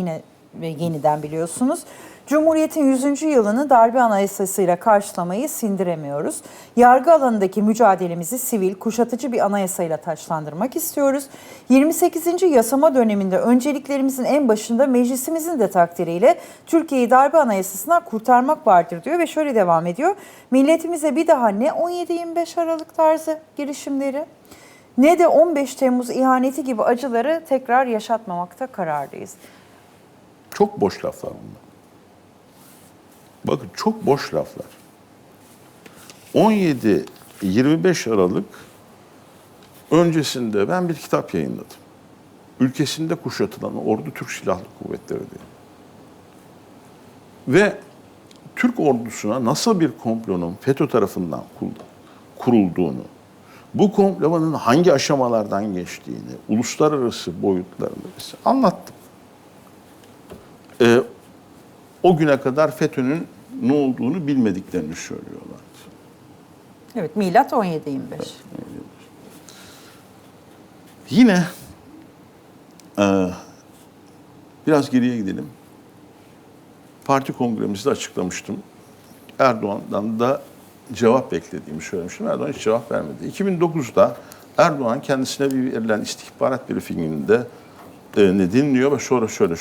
yine yeniden biliyorsunuz. Cumhuriyet'in 100. yılını darbe anayasasıyla karşılamayı sindiremiyoruz. Yargı alanındaki mücadelemizi sivil, kuşatıcı bir anayasayla taçlandırmak istiyoruz. 28. yasama döneminde önceliklerimizin en başında meclisimizin de takdiriyle Türkiye'yi darbe anayasasından kurtarmak vardır diyor ve şöyle devam ediyor. Milletimize bir daha ne 17-25 Aralık tarzı girişimleri ne de 15 Temmuz ihaneti gibi acıları tekrar yaşatmamakta kararlıyız. Çok boş laflar bunlar. Bakın çok boş laflar. 17-25 Aralık öncesinde ben bir kitap yayınladım. Ülkesinde kuşatılan Ordu Türk Silahlı Kuvvetleri diye. Ve Türk ordusuna nasıl bir komplonun FETÖ tarafından kur- kurulduğunu, bu komplonun hangi aşamalardan geçtiğini, uluslararası boyutlarını anlattım. O güne kadar FETÖ'nün ne olduğunu bilmediklerini söylüyorlar. Evet milat 17-25. Yine e, biraz geriye gidelim. Parti kongremizde açıklamıştım. Erdoğan'dan da cevap beklediğimi söylemiştim. Erdoğan hiç cevap vermedi. 2009'da Erdoğan kendisine bir verilen istihbarat briefinginde e, ne dinliyor ve sonra şöyle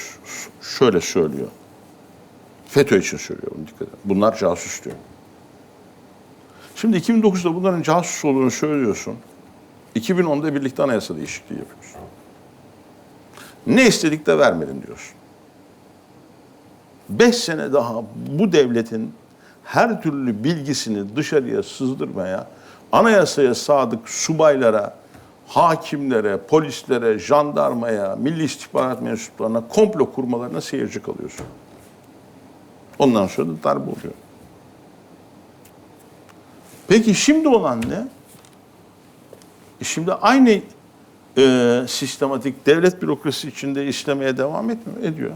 şöyle söylüyor. FETÖ için söylüyor bunu dikkat edin. Bunlar casus diyor. Şimdi 2009'da bunların casus olduğunu söylüyorsun. 2010'da birlikte anayasa değişikliği yapıyorsun. Ne istedik de vermedin diyorsun. Beş sene daha bu devletin her türlü bilgisini dışarıya sızdırmaya, anayasaya sadık subaylara, hakimlere, polislere, jandarmaya, milli istihbarat mensuplarına komplo kurmalarına seyirci kalıyorsun. Ondan sonra da darbe oluyor. Peki şimdi olan ne? E Şimdi aynı e, sistematik devlet bürokrasi içinde işlemeye devam etmiyor, ediyor.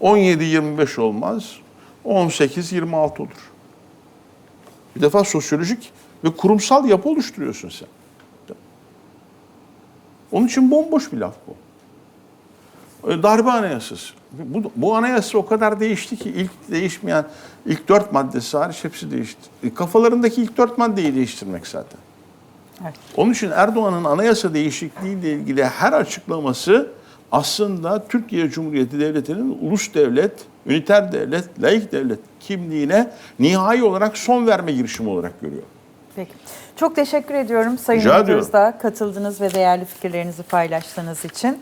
17-25 olmaz, 18-26 olur. Bir defa sosyolojik ve kurumsal yapı oluşturuyorsun sen. Onun için bomboş bir laf bu. E, Darbe anayasası. Bu, bu anayasa o kadar değişti ki ilk değişmeyen ilk dört maddesi hariç hepsi değişti. E, kafalarındaki ilk dört maddeyi değiştirmek zaten. Evet. Onun için Erdoğan'ın anayasa değişikliği ile ilgili her açıklaması aslında Türkiye Cumhuriyeti Devleti'nin ulus devlet, üniter devlet, laik devlet kimliğine nihai olarak son verme girişimi olarak görüyor. Peki. Çok teşekkür ediyorum Sayın. Özdağ katıldığınız ve değerli fikirlerinizi paylaştığınız için.